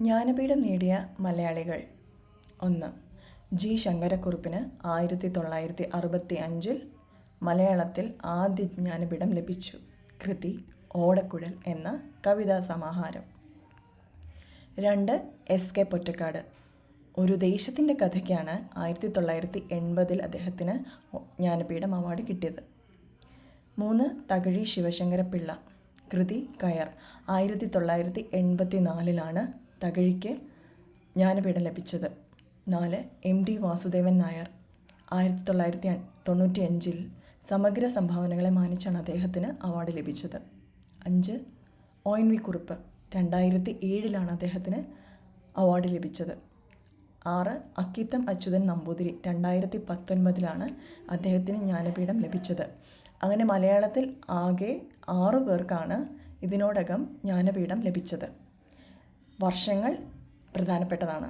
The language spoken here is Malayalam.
ജ്ഞാനപീഠം നേടിയ മലയാളികൾ. ഒന്ന്. ജി. ശങ്കരക്കുറുപ്പിന് ആയിരത്തി തൊള്ളായിരത്തി അറുപത്തി അഞ്ചിൽ മലയാളത്തിൽ ആദ്യ ജ്ഞാനപീഠം ലഭിച്ചു. കൃതി ഓടക്കുഴൽ എന്ന കവിതാ സമാഹാരം. രണ്ട്. എസ്. കെ. പൊറ്റക്കാട്. ഒരു ദേശത്തിന്റെ കഥയ്ക്കാണ് ആയിരത്തി തൊള്ളായിരത്തി എൺപതിൽ അദ്ദേഹത്തിന് ജ്ഞാനപീഠം അവാർഡ് കിട്ടിയത്. മൂന്ന്. തകഴി ശിവശങ്കരപ്പിള്ള. കൃതി കയർ. ആയിരത്തി തൊള്ളായിരത്തി എൺപത്തി നാലിലാണ് തകഴിക്ക് ജ്ഞാനപീഠം ലഭിച്ചത്. നാല് എം ഡി വാസുദേവൻ നായർ. ആയിരത്തി തൊള്ളായിരത്തി തൊണ്ണൂറ്റി അഞ്ചിൽ സമഗ്ര സംഭാവനകളെ മാനിച്ചാണ് അദ്ദേഹത്തിന് അവാർഡ് ലഭിച്ചത്. അഞ്ച് ഒ വി കുറുപ്പ്. രണ്ടായിരത്തി ഏഴിലാണ് അദ്ദേഹത്തിന് അവാർഡ് ലഭിച്ചത്. ആറ് അക്കിത്തം അച്യുതൻ നമ്പൂതിരി. രണ്ടായിരത്തി പത്തൊൻപതിലാണ് അദ്ദേഹത്തിന് ജ്ഞാനപീഠം ലഭിച്ചത്. അങ്ങനെ മലയാളത്തിൽ ആകെ ആറു പേർക്കാണ് ഇതിനോടകം ജ്ഞാനപീഠം ലഭിച്ചത്. വർഷങ്ങൾ പ്രധാനപ്പെട്ടതാണ്.